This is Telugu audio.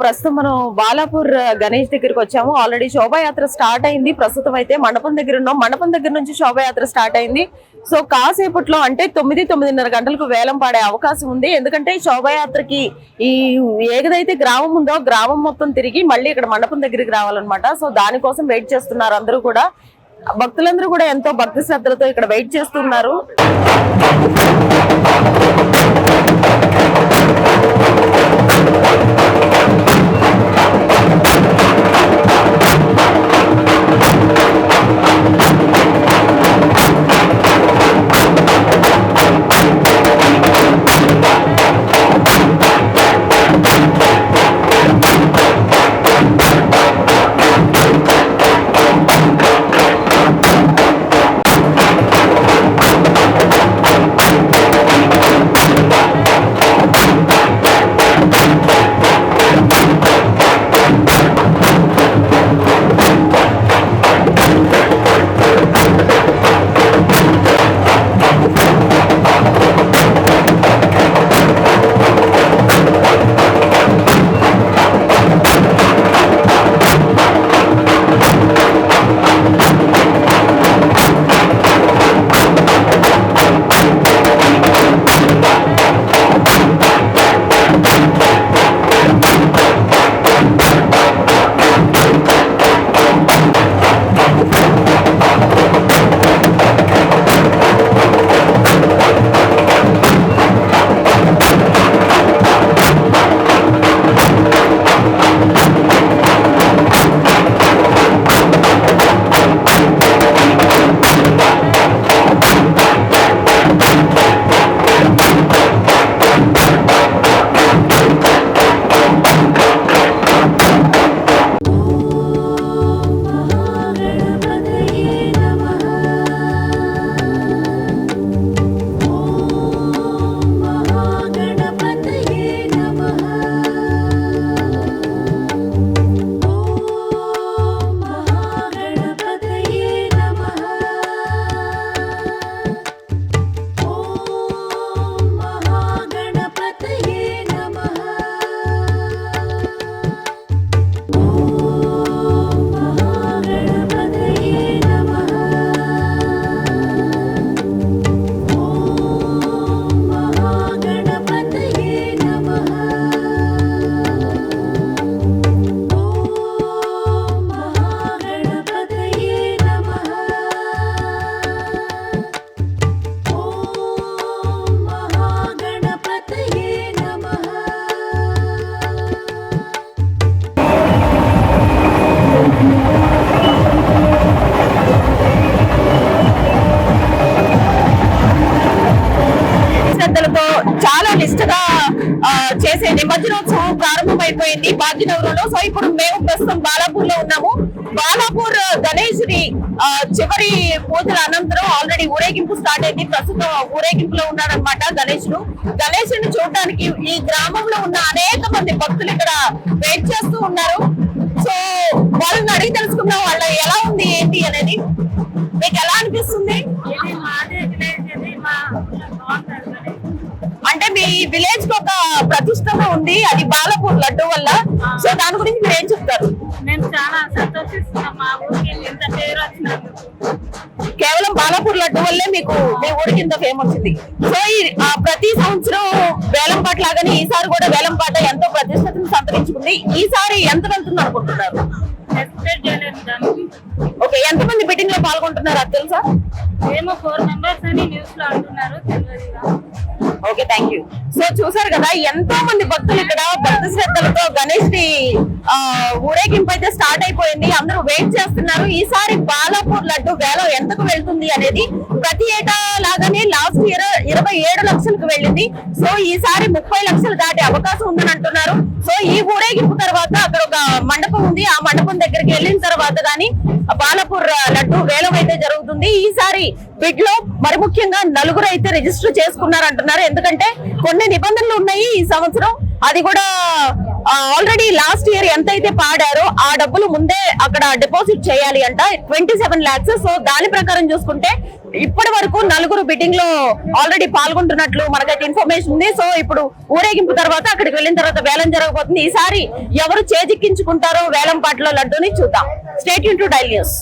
ప్రస్తుతం మనం బాలాపూర్ గణేష్ దగ్గరికి వచ్చాము. ఆల్రెడీ శోభాయాత్ర స్టార్ట్ అయింది. ప్రస్తుతం అయితే మండపం దగ్గర ఉన్నాం. మండపం దగ్గర నుంచి శోభాయాత్ర స్టార్ట్ అయింది. సో కాసేపట్లో అంటే తొమ్మిది తొమ్మిదిన్నర గంటలకు వేలం పాడే అవకాశం ఉంది. ఎందుకంటే శోభాయాత్రకి ఈ ఏదైతే గ్రామం ఉందో గ్రామం మొత్తం తిరిగి మళ్ళీ ఇక్కడ మండపం దగ్గరికి రావాలన్నమాట. సో దానికోసం వెయిట్ చేస్తున్నారు అందరూ కూడా. భక్తులందరూ కూడా ఎంతో భక్తి శ్రద్ధలతో ఇక్కడ వెయిట్ చేస్తున్నారు. చాలా నిష్ఠగా చేసే నిమజ్జనోత్సవం ప్రారంభమైపోయింది బాధ్యనగరంలో సో ఇప్పుడు మేము ప్రస్తుతం బాలాపూర్లో ఉన్నాము. బాలాపూర్ గణేశుని చివరి పూజల అనంతరం ఆల్రెడీ ఊరేగింపు స్టార్ట్ అయింది. ప్రస్తుతం ఊరేగింపులో ఉన్నారనమాట గణేశుడు గణేశుని చూడటానికి ఈ గ్రామంలో ఉన్న అనేక మంది భక్తులు ఇక్కడ వెయిట్ చేస్తూ ఉన్నారు. సో వాళ్ళని అడిగి తెలుసుకున్నాం వాళ్ళ ఎలా ఉంది ఏంటి అనేది. మీకు ఎలా అనిపిస్తుంది? మీ విలేజ్కి ఒక ప్రతిష్టత ఉంది. అది బాలపూర్ లడ్డు వల్ల. సో దాని గురించి మీరు ఏం చెప్తారు? మేము చాలా సంతోషిస్తున్నాం. మా ఊరికి ఇంత పేరు వచ్చినందుకు. కేవలం బాలాపూర్ లడ్డు వల్లే మీకు మీ ఊరి కింద ఫేమ్ వచ్చింది. సో ఈ ప్రతి సంవత్సరం వేలం పాట లాగానే ఈసారి కూడా వేలం పాట ఎంతో ప్రతిష్టతను సంతరించుకుంది. ఈసారి ఎంత వెళ్తుంది అనుకుంటున్నారు? ఓకే ఎంత మంది బిడ్డింగ్లో పాల్గొంటున్నారు అది తెలుసా? ఏమో ఫోర్ మెంబర్స్ అని న్యూస్లో అంటున్నారు తెలియదుగా ఓకే థ్యాంక్ యూ సో చూసారు కదా ఎంతో మంది భక్తులు ఇక్కడ భక్తి శ్రద్ధలతో గణేష్ని ఆ, ఊరేగింపు అయితే స్టార్ట్ అయిపోయింది. అందరూ వెయిట్ చేస్తున్నారు. ఈసారి బాలాపూర్ లడ్డు వేలం ఎంతకు వెళ్తుంది అనేది ప్రతి ఏటా లాగానే లాస్ట్ ఇయర్ ఇరవై ఏడు లక్షలకు వెళ్ళింది. సో ఈసారి ముప్పై లక్షలు దాటే అవకాశం ఉందని అంటున్నారు. సో ఈ ఊరేగింపు తర్వాత అక్కడ ఒక మండపం ఉంది. ఆ మండపం దగ్గరికి వెళ్ళిన తర్వాత గానీ బాలపూర్ లడ్డు వేలం అయితే జరుగుతుంది. ఈసారి బిడ్లో మరి ముఖ్యంగా నలుగురు అయితే రిజిస్టర్ చేసుకున్నారు అంటున్నారు. ఎందుకంటే కొన్ని నిబంధనలు ఉన్నాయి ఈ సంవత్సరం. అది కూడా ఆల్రెడీ లాస్ట్ ఇయర్ ఎంత అయితే పాడారో ఆ డబ్బులు ముందే అక్కడ డిపాజిట్ చేయాలి అంట. Twenty seven lakhs. సో దాని ప్రకారం చూసుకుంటే ఇప్పటి వరకు నలుగురు బిడ్డింగ్లో ఆల్రెడీ పాల్గొంటున్నట్లు మనకైతే ఇన్ఫర్మేషన్ ఉంది. సో ఇప్పుడు ఊరేగింపు తర్వాత అక్కడికి వెళ్ళిన తర్వాత వేలం జరగబోతుంది. ఈసారి ఎవరు చేజిక్కించుకుంటారో వేలం పాటలో లడ్డూని చూద్దాం. State Yoon to dial news